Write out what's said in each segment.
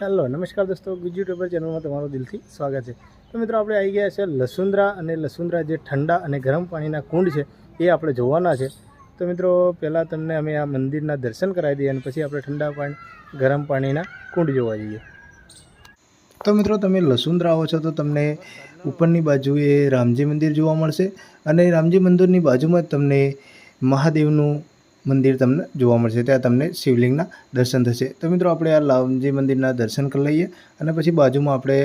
Hello, નમસ્કાર દોસ્તો, Gujju tuber ચેનલમાં તમારું દિલથી સ્વાગત છે. તો મિત્રો, આપણે આવી ગયા છે લસુંદ્રા અને લસુંદ્રા જે ઠંડા અને ગરમ પાણીના કુંડ છે, એ આપણે જોવાના છે. તો મિત્રો, પહેલાં તમને અમે આ મંદિરના દર્શન કરાવી દઈએ અને પછી આપણે ઠંડા પાણી, ગરમ પાણીના કુંડ જોવા જઈએ. તો મિત્રો, તમે લસુંદ્રા આવો છો તો તમને ઉપરની બાજુએ રામજી મંદિર જોવા મળશે અને રામજી મંદિરની બાજુમાં જ તમને મહાદેવનું મંદિર તમને જોવા મળશે. ત્યાં તમને શિવલિંગના દર્શન થશે. તો મિત્રો, આપણે આ લાવજી મંદિરના દર્શન કરી લઈએ અને પછી બાજુમાં આપણે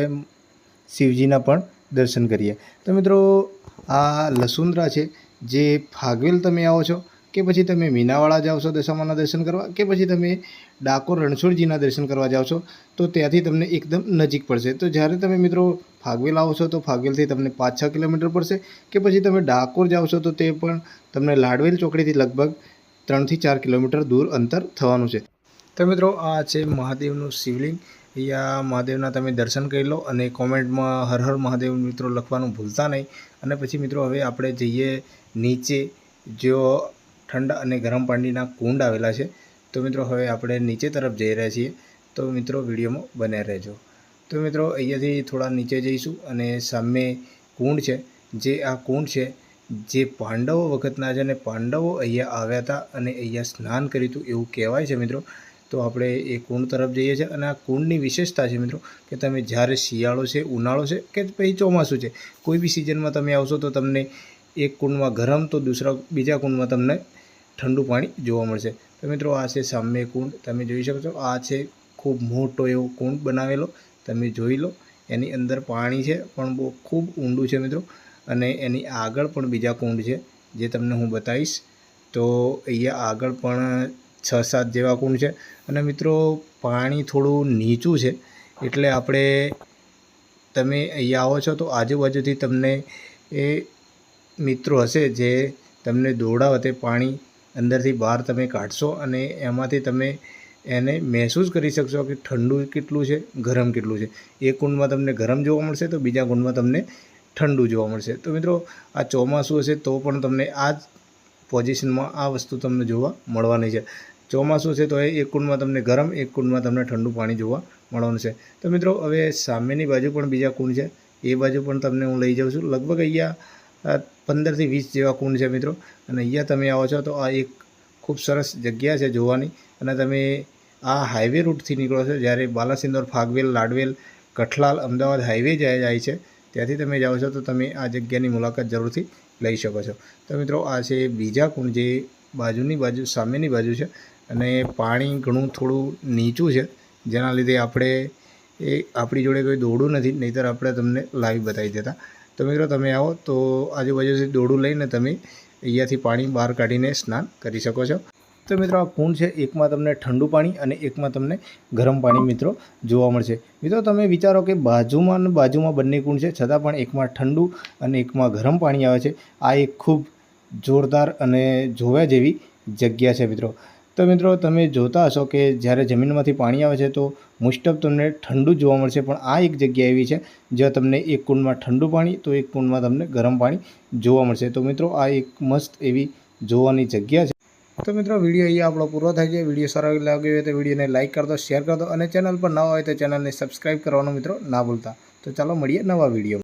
શિવજીના પણ દર્શન કરીએ. તો મિત્રો, આ લસુંદ્રા છે, જે ફાગવેલ તમે આવો છો, કે પછી તમે મીનાવાળા જાઓ છો દશામાના દર્શન કરવા, કે પછી તમે ડાકોર રણછોડજીના દર્શન કરવા જાઓ છો, તો ત્યાંથી તમને એકદમ નજીક પડશે. તો જ્યારે તમે મિત્રો ફાગવેલ આવો છો, તો ફાગવેલથી તમને પાંચ છ કિલોમીટર પડશે. કે પછી તમે ડાકોર જાઓ છો, તો તે પણ તમને લાડવેલ ચોકડીથી લગભગ ત્રણથી ચાર કિલોમીટર દૂર અંતર થવાનું છે. તો મિત્રો, આ છે મહાદેવનું શિવલિંગ. અહીંયા મહાદેવના તમે દર્શન કરી લો અને કોમેન્ટમાં હર હર મહાદેવ મિત્રો લખવાનું ભૂલતા નહીં. અને પછી મિત્રો, હવે આપણે જઈએ નીચે જો ઠંડા અને ગરમ પાણીના કુંડ આવેલા છે. તો મિત્રો, હવે આપણે નીચે તરફ જઈ રહ્યા છીએ. તો મિત્રો, વિડીયોમાં બને રહેજો. તો મિત્રો, અહીંયાથી થોડા નીચે જઈશું અને સામે કુંડ છે. જે આ કુંડ છે જે પાંડવો વખતના છે અને પાંડવો અહીંયા આવ્યા હતા અને અહીંયા સ્નાન કર્યું હતું એવું કહેવાય છે મિત્રો. તો આપણે એ કુંડ તરફ જઈએ છીએ અને આ કુંડની વિશેષતા છે મિત્રો કે તમે જ્યારે શિયાળો છે, ઉનાળો છે કે પછી ચોમાસું છે, કોઈ બી સિઝનમાં તમે આવશો તો તમને એક કુંડમાં ગરમ તો દૂસરા, બીજા કુંડમાં તમને ઠંડુ પાણી જોવા મળશે. તો મિત્રો આ છે સામે કુંડ, તમે જોઈ શકો છો આ છે ખૂબ મોટો એવો કુંડ બનાવેલો. તમે જોઈ લો, એની અંદર પાણી છે પણ બહુ ખૂબ ઊંડું છે મિત્રો. અને એની આગળ પણ બીજા કુંડ છે, જે તમને હું બતાવીશ. તો અહીંયા આગળ પણ છ સાત જેવા કુંડ છે. અને મિત્રો, પાણી થોડું નીચું છે, એટલે આપણે તમે અહીંયા આવો છો તો આજુબાજુથી તમને એ મિત્રો હશે જે તમને દોડાવતે પાણી અંદરથી બહાર તમે કાઢશો અને એમાંથી તમે એને મહેસૂસ કરી શકશો કે ઠંડુ કેટલું છે, ગરમ કેટલું છે. એક કુંડમાં તમને ગરમ જોવા મળશે તો બીજા કુંડમાં તમને ઠંડુ જોવા મળશે. તો મિત્રો, આ ચોમાસું હશે તો પણ તમને આ જ પોઝિશનમાં આ વસ્તુ તમને જોવા મળવાની છે. ચોમાસું છે તો એ એક કુંડમાં તમને ગરમ, એક કુંડમાં તમને ઠંડુ પાણી જોવા મળવાનું છે. તો મિત્રો, હવે સામેની બાજુ પણ બીજા કુંડ છે. એ બાજુ પણ તમને હું લઈ જાઉં છું. લગભગ અહીંયા પંદરથી વીસ જેવા કુંડ છે મિત્રો. અને અહીંયા તમે આવો છો તો આ એક ખૂબ સરસ જગ્યા છે જોવાની. અને તમે આ હાઈવે રૂટથી નીકળો છો જ્યારે બાલાસિંદોર, ફાગવેલ, લાડવેલ, કઠલાલ, અમદાવાદ હાઈવે જાય છે. ત્યાંથી તમે જાઓ છો તો તમે આ જગ્યાની મુલાકાત જરૂરથી લઈ શકો છો. તો મિત્રો, આ છે બીજા કુંડ જે બાજુની બાજુ, સામેની બાજુ છે અને પાણી ઘણું થોડું નીચું છે. જેના લીધે આપણે એ આપણી જોડે કોઈ દોડું નથી, નહીંતર આપણે તમને લાઈવ બતાવી દેતા. તો મિત્રો, તમે આવો તો આજુબાજુથી દોડું લઈને તમે અહીંયાથી પાણી બહાર કાઢીને સ્નાન કરી શકો છો. તો મિત્રો આ કુંડ છે, એકમાં તમને ઠંડુ પાણી અને એકમાં તમને ગરમ પાણી મિત્રો જોવા મળશે. મિત્રો તમે વિચારો કે બાજુમાં અને બાજુમાં બંને કુંડ છે, છતાં પણ એકમાં ઠંડુ અને એકમાં ગરમ પાણી આવે છે. આ એક ખૂબ જોરદાર અને જોવા જેવી જગ્યા છે મિત્રો. તો મિત્રો તમે જોતા હશો કે જ્યારે જમીનમાંથી પાણી આવે છે, તો મુસ્ટફ તમને ઠંડુ જોવા મળશે. પણ આ એક જગ્યા એવી છે, જ્યાં તમને એક કુંડમાં ઠંડુ પાણી, તો એક કુંડમાં તમને ગરમ પાણી જોવા મળશે. તો મિત્રો આ એક મસ્ત એવી જોવાની જગ્યા છે. તો મિત્રો, વીડિયો અહીંયા આપણો પૂરો થાય છે. વીડિયો સારો લાગ્યો હોય તો વિડીયોને લાઇક કરતો શેર કરતો અને ચેનલ પર ન હોય તો ચેનલને સબસ્ક્રાઈબ કરવાનું મિત્રો ના ભૂલતા. તો ચાલો મળીએ નવા વીડિયો